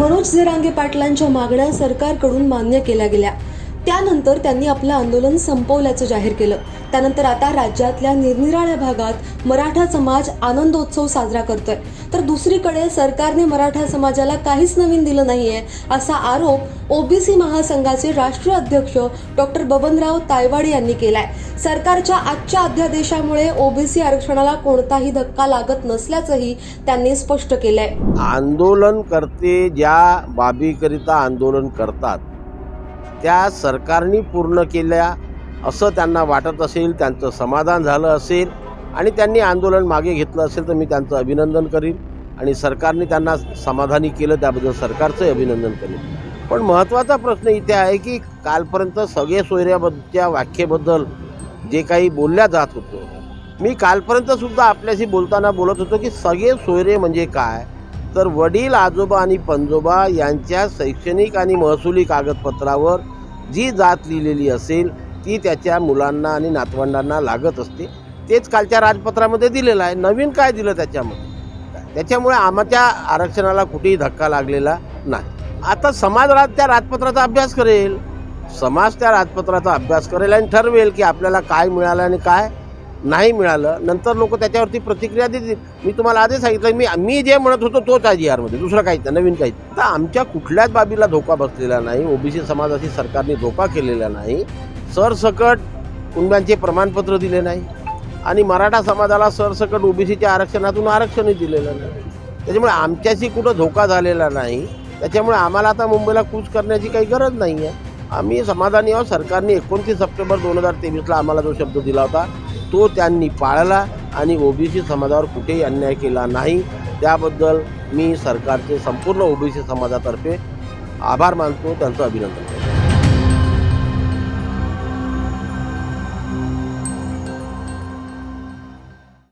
मनोज झेरांगे पाटलांच्या मागण्या सरकारकडून मान्य केल्या गेल्या. त्यानंतर त्यांनी आपलं आंदोलन संपवल्याचं जाहीर केलं. त्यानंतर आता राज्यातल्या निरनिराळ्या भागात मराठा समाज आनंदोत्सव साजरा करतोय. तर दुसरीकडे सरकारने मराठा समाजाला काहीच नवीन दिलं नाहीये असा आरोप ओबीसी महासंघाचे राष्ट्रीय अध्यक्ष डॉक्टर बबनराव तायवाडे यांनी केलाय. सरकारच्या आजच्या अध्यादेशामुळे ओबीसी आरक्षणाला कोणताही धक्का लागत नसल्याचंही त्यांनी स्पष्ट केलंय. आंदोलनकर्ते ज्या बाबीकरिता आंदोलन करतात त्या सरकारने पूर्ण केल्या असं त्यांना वाटत असेल त्यांचं समाधान झालं असेल आणि त्यांनी आंदोलन मागे घेतलं असेल तर मी त्यांचं अभिनंदन करीन आणि सरकारने त्यांना समाधानी केलं त्याबद्दल सरकारचंही अभिनंदन करेन. पण महत्त्वाचा प्रश्न इथे आहे की कालपर्यंत सगळे सोयऱ्याबद्दलच्या व्याख्येबद्दल जे काही बोलल्या जात होतं मी कालपर्यंतसुद्धा आपल्याशी बोलताना बोलत होतो की सगळे सोयरे म्हणजे काय? तर वडील आजोबा आणि पंजोबा यांच्या शैक्षणिक आणि महसुली कागदपत्रावर जी जात लिहिलेली असेल ती त्याच्या मुलांना आणि नातवंडांना लागत असते. तेच कालच्या राजपत्रामध्ये दिलेलं आहे. नवीन काय दिलं त्याच्यामध्ये? त्याच्यामुळे आमच्या आरक्षणाला कुठेही धक्का लागलेला नाही. आता समाज राज त्या राजपत्राचा अभ्यास करेल. समाज त्या राजपत्राचा अभ्यास करेल आणि ठरवेल की आपल्याला काय मिळालं आणि काय नाही मिळालं नंतर लोक त्याच्यावरती प्रतिक्रिया देतील. मी तुम्हाला आधी सांगितलं मी मी जे म्हणत होतो तोच आहे जी आरमध्ये दुसरं काहीच नवीन काहीच तर आमच्या कुठल्याच बाबीला धोका बसलेला नाही ओबीसी समाजाशी सरकारने धोका केलेला नाही सरसकट कुणब्यांचे प्रमाणपत्र दिले नाही आणि मराठा समाजाला सरसकट ओबीसीच्या आरक्षणातून आरक्षणही दिलेलं नाही. त्याच्यामुळे आमच्याशी कुठं धोका झालेला नाही त्याच्यामुळे आम्हाला आता मुंबईला कूच करण्याची काही गरज नाही आहे आम्ही समाधानी आहोत सरकारने एकोणतीस सप्टेंबर दोन हजार तेवीसला आम्हाला जो शब्द दिला होता तो त्यांनी पाळला आणि ओबीसी समाजावर कुठेही अन्याय केला नाही. त्याबद्दल मी सरकारचे संपूर्ण ओबीसी समाजातर्फे आभार मानतो. त्यांचं अभिनंदन. करतो